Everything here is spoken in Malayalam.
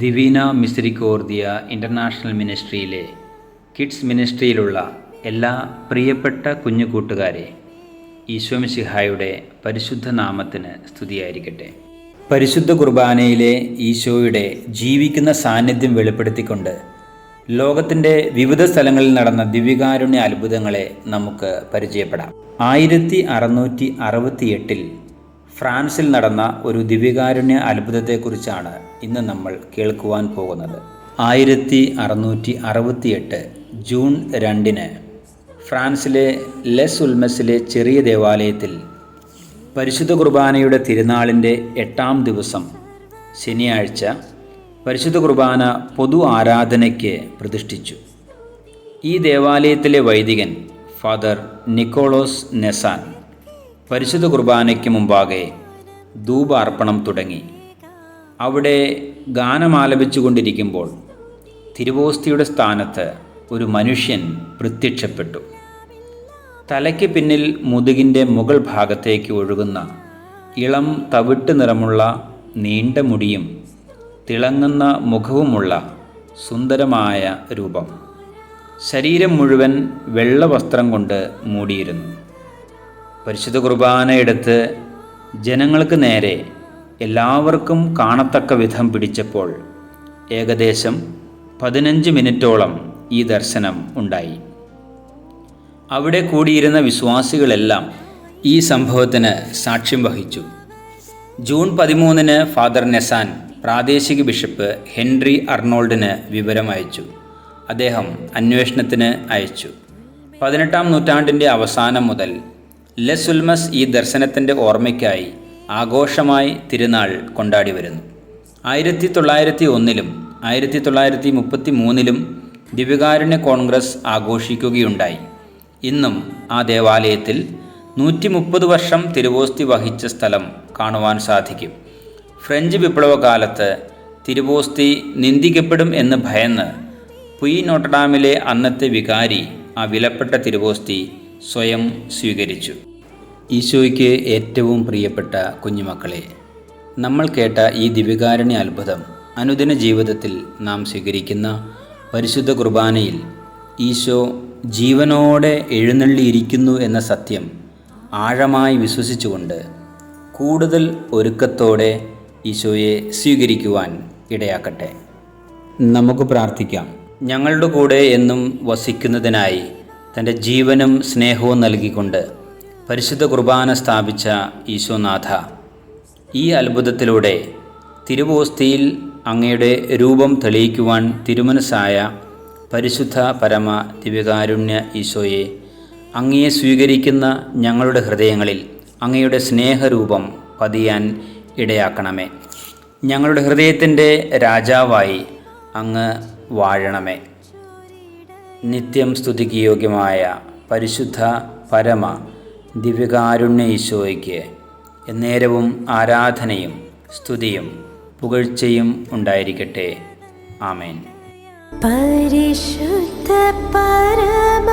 ദിവീന മിസ്രിക്കോർദിയ ഇന്റർനാഷണൽ മിനിസ്ട്രിയിലെ കിഡ്സ് മിനിസ്ട്രിയിലുള്ള എല്ലാ പ്രിയപ്പെട്ട കുഞ്ഞു കൂട്ടുകാരെ ഈശോമിശിഹായുടെ പരിശുദ്ധ നാമത്തിന് സ്തുതിയായിരിക്കട്ടെ. പരിശുദ്ധ കുർബാനയിലെ ഈശോയുടെ ജീവിക്കുന്ന സാന്നിധ്യം വെളിപ്പെടുത്തിക്കൊണ്ട് ലോകത്തിന്റെ വിവിധ സ്ഥലങ്ങളിൽ നടന്ന ദിവ്യകാരുണ്യ അത്ഭുതങ്ങളെ നമുക്ക് പരിചയപ്പെടാം. ആയിരത്തി അറുന്നൂറ്റി അറുപത്തി എട്ടിൽ ഫ്രാൻസിൽ നടന്ന ഒരു ദിവ്യകാരുണ്യ അത്ഭുതത്തെക്കുറിച്ചാണ് ഇന്ന് നമ്മൾ കേൾക്കുവാൻ പോകുന്നത്. ആയിരത്തി അറുന്നൂറ്റി അറുപത്തിയെട്ട് ജൂൺ രണ്ടിന് ഫ്രാൻസിലെ ലെസ് ഉൽമസിലെ ചെറിയ ദേവാലയത്തിൽ പരിശുദ്ധ കുർബാനയുടെ തിരുനാളിന്റെ എട്ടാം ദിവസം ശനിയാഴ്ച പരിശുദ്ധ കുർബാന പൊതു ആരാധനയ്ക്ക് പ്രതിഷ്ഠിച്ചു. ഈ ദേവാലയത്തിലെ വൈദികൻ ഫാദർ നിക്കോളോസ് നെസാൻ പരിശുദ്ധ കുർബാനയ്ക്ക് മുമ്പാകെ ധൂപാർപ്പണം തുടങ്ങി. അവിടെ ഗാനമാലപിച്ചുകൊണ്ടിരിക്കുമ്പോൾ തിരുവോസ്തിയുടെ സ്ഥാനത്ത് ഒരു മനുഷ്യൻ പ്രത്യക്ഷപ്പെട്ടു. തലയ്ക്ക് പിന്നിൽ മുതുകിന്റെ മുകൾ ഭാഗത്തേക്ക് ഒഴുകുന്ന ഇളം തവിട്ട് നിറമുള്ള നീണ്ട മുടിയും തിളങ്ങുന്ന മുഖവുമുള്ള സുന്ദരമായ രൂപം. ശരീരം മുഴുവൻ വെള്ള വസ്ത്രം കൊണ്ട് മൂടിയിരുന്നു. പരിശുദ്ധ കുർബാന എടുത്ത് ജനങ്ങൾക്ക് നേരെ എല്ലാവർക്കും കാണത്തക്ക വിധം പിടിച്ചപ്പോൾ ഏകദേശം പതിനഞ്ച് മിനിറ്റോളം ഈ ദർശനം ഉണ്ടായി. അവിടെ കൂടിയിരുന്ന വിശ്വാസികളെല്ലാം ഈ സംഭവത്തിന് സാക്ഷ്യം വഹിച്ചു. ജൂൺ പതിമൂന്നിന് ഫാദർ നെസാൻ പ്രാദേശിക ബിഷപ്പ് ഹെൻറി അർണോൾഡിന് വിവരം അയച്ചു. അദ്ദേഹം അന്വേഷണത്തിന് അയച്ചു. പതിനെട്ടാം നൂറ്റാണ്ടിന്റെ അവസാനം മുതൽ ലെസുൽമസ് ഈ ദർശനത്തിന്റെ ഓർമ്മയ്ക്കായി ആഘോഷമായി തിരുനാൾ കൊണ്ടാടി വരുന്നു. ആയിരത്തി തൊള്ളായിരത്തി ഒന്നിലും ആയിരത്തി തൊള്ളായിരത്തി മുപ്പത്തി മൂന്നിലും ദിവ്യകാരുണ്യ കോൺഗ്രസ് ആഘോഷിക്കുകയുണ്ടായി. ഇന്നും ആ ദേവാലയത്തിൽ നൂറ്റി മുപ്പത് വർഷം തിരുവോസ്തി വഹിച്ച സ്ഥലം കാണുവാൻ സാധിക്കും. ഫ്രഞ്ച് വിപ്ലവകാലത്ത് തിരുവോസ്തി നിന്ദിക്കപ്പെടും എന്ന് ഭയന്ന് പുയി നോട്ടഡാമിലെ അന്നത്തെ വികാരി ആ വിലപ്പെട്ട തിരുവോസ്തി സ്വയം സ്വീകരിച്ചു. ഈശോയ്ക്ക് ഏറ്റവും പ്രിയപ്പെട്ട കുഞ്ഞുമക്കളെ നമ്മൾ കേട്ട ഈ ദിവ്യകാരുണ്യ അത്ഭുതം അനുദിന ജീവിതത്തിൽ നാം സ്വീകരിക്കുന്ന പരിശുദ്ധ കുർബാനയിൽ ഈശോ ജീവനോടെ എഴുന്നള്ളിയിരിക്കുന്നു എന്ന സത്യം ആഴമായി വിശ്വസിച്ചുകൊണ്ട് കൂടുതൽ ഒരുക്കത്തോടെ ഈശോയെ സ്വീകരിക്കുവാൻ ഇടയാക്കട്ടെ. നമുക്ക് പ്രാർത്ഥിക്കാം. ഞങ്ങളുടെ കൂടെ എന്നും വസിക്കുന്നതിനായി തന്റെ ജീവനും സ്നേഹവും നൽകിക്കൊണ്ട് പരിശുദ്ധ കുർബാന സ്ഥാപിച്ച ഈശോനാഥ ഈ അത്ഭുതത്തിലൂടെ തിരുവോസ്തിയിൽ അങ്ങയുടെ രൂപം തെളിയിക്കുവാൻ തിരുമനസ്സായ പരിശുദ്ധ പരമ ദിവ്യകാരുണ്യ ഈശോയെ അങ്ങയെ സ്വീകരിക്കുന്ന ഞങ്ങളുടെ ഹൃദയങ്ങളിൽ അങ്ങയുടെ സ്നേഹരൂപം പതിയാൻ ഇടയാക്കണമേ. ഞങ്ങളുടെ ഹൃദയത്തിന്റെ രാജാവായി അങ്ങ് വാഴണമേ. നിത്യം സ്തുതിക്ക് യോഗ്യമായ പരിശുദ്ധ പരമ ദിവ്യകാരുണ്യ ഈശോയ്ക്ക് എന്നേരവും ആരാധനയും സ്തുതിയും പുകഴ്ചയും ഉണ്ടായിരിക്കട്ടെ. ആമേൻ. പരിശുദ്ധ പരമ